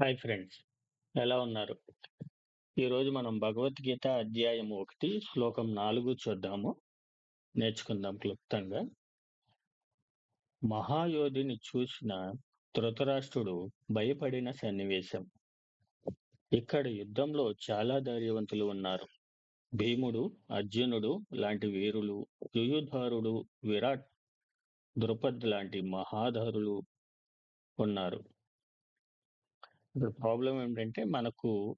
Hi friends. ఎలా ఉన్నారు? ఈరోజు మనం భగవద్గీత అధ్యాయం ఒకటి శ్లోకం నాలుగు చూద్దాము. నేర్చుకుందాం క్లుప్తంగా. మహాయోధిని చూసిన ధృతరాష్ట్రుడు భయపడిన సన్నివేశం. ఇక్కడ యుద్ధంలో చాలా ధైర్యవంతులు ఉన్నారు. భీముడు అర్జునుడు లాంటి వీరులు యుయుధారుడు విరాట్ ద్రుపద్ లాంటి మహాధరులు ఉన్నారు. ఇప్పుడు ప్రాబ్లం ఏంటంటే మనకు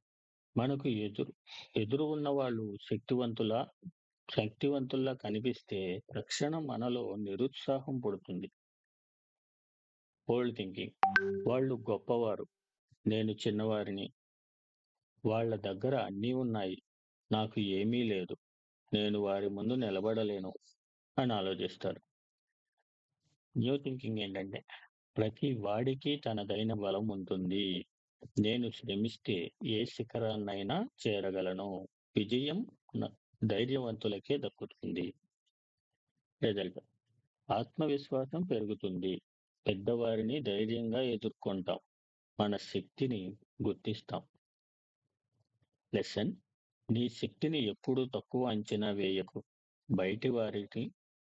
మనకు ఎదురు ఎదురు ఉన్న వాళ్ళు శక్తివంతులా శక్తివంతుల్లా కనిపిస్తే తక్షణం మనలో నిరుత్సాహం పుడుతుంది. ఓల్డ్ థింకింగ్ వాళ్ళు గొప్పవారు. నేను చిన్నవారిని. వాళ్ళ దగ్గర అన్నీ ఉన్నాయి. నాకు ఏమీ లేదు. నేను వారి ముందు నిలబడలేను అని ఆలోచిస్తారు. న్యూ థింకింగ్ ఏంటంటే ప్రతి వాడికి తనదైన బలం ఉంటుంది. నేను శ్రమిస్తే ఏ శిఖరాన్నైనా చేరగలను. విజయం న- ధైర్యవంతులకే దక్కుతుంది. రిజల్ట్ ఆత్మవిశ్వాసం పెరుగుతుంది. పెద్దవారిని ధైర్యంగా ఎదుర్కొంటాం. మన శక్తిని గుర్తిస్తాం. లెసన్. నీ శక్తిని ఎప్పుడూ తక్కువ అంచనా వేయకు. బయటి వారికి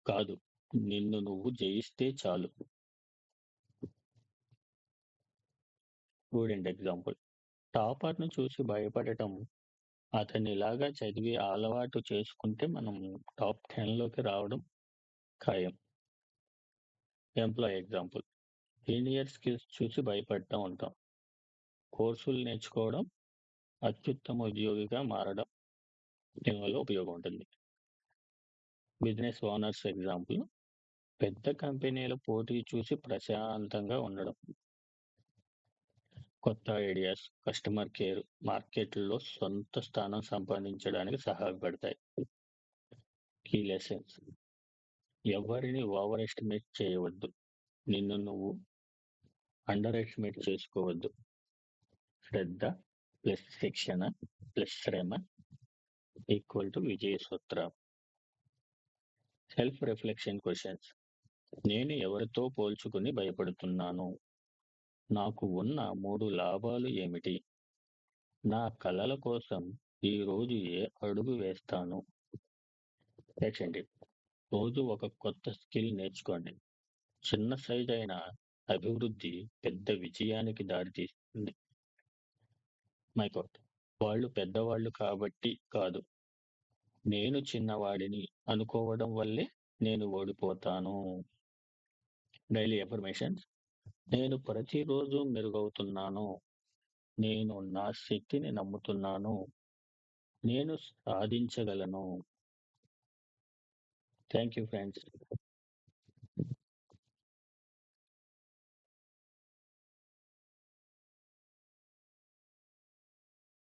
కాదు. నిన్ను నువ్వు జయిస్తే చాలు. Student example. టాపర్ను చూసి భయపడటం అతనిలాగా చదివి అలవాటు చేసుకుంటే మనం టాప్ టెన్లోకి రావడం ఖాయం. Employee example. సీనియర్ స్కిల్స్ చూసి భయపడతా ఉంటాం కోర్సులు నేర్చుకోవడం అత్యుత్తమ ఉద్యోగిగా మారడం దీనివల్ల ఉపయోగం ఉంటుంది. Business owners example. పెద్ద కంపెనీల పోటీ చూసి ప్రశాంతంగా ఉండడం. కొత్త ఐడియాస్ కస్టమర్ కేర్ మార్కెట్లో సొంత స్థానం సంపాదించడానికి సహాయపడతాయి. Key lessons. ఎవరిని ఓవర్ ఎస్టిమేట్ చేయవద్దు. నిన్ను నువ్వు అండర్ ఎస్టిమేట్ చేసుకోవద్దు. శ్రద్ధ ప్లస్ శిక్షణ ప్లస్ శ్రమ ఈక్వల్ టు విజయ సూత్ర సెల్ఫ్ రిఫ్లెక్షన్ క్వశ్చన్స్. నేను ఎవరితో పోల్చుకుని భయపడుతున్నాను? నాకు ఉన్న మూడు లాభాలు ఏమిటి? నా కలల కోసం ఈ రోజు ఏ అడుగు వేస్తాను? సెకండ్ రోజు ఒక కొత్త స్కిల్ నేర్చుకోండి. చిన్న సైజ్ అయిన అభివృద్ధి పెద్ద విజయానికి దారితీస్తుంది మైకోట్ వాళ్ళు పెద్దవాళ్ళు కాబట్టి కాదు. నేను చిన్నవాడిని అనుకోవడం వల్లే నేను ఓడిపోతాను. డైలీ ఎఫర్మేషన్స్ నేను ప్రతిరోజు మెరుగవుతున్నాను. నేను నా శక్తిని నమ్ముతున్నాను. నేను సాధించగలను. Thank you friends.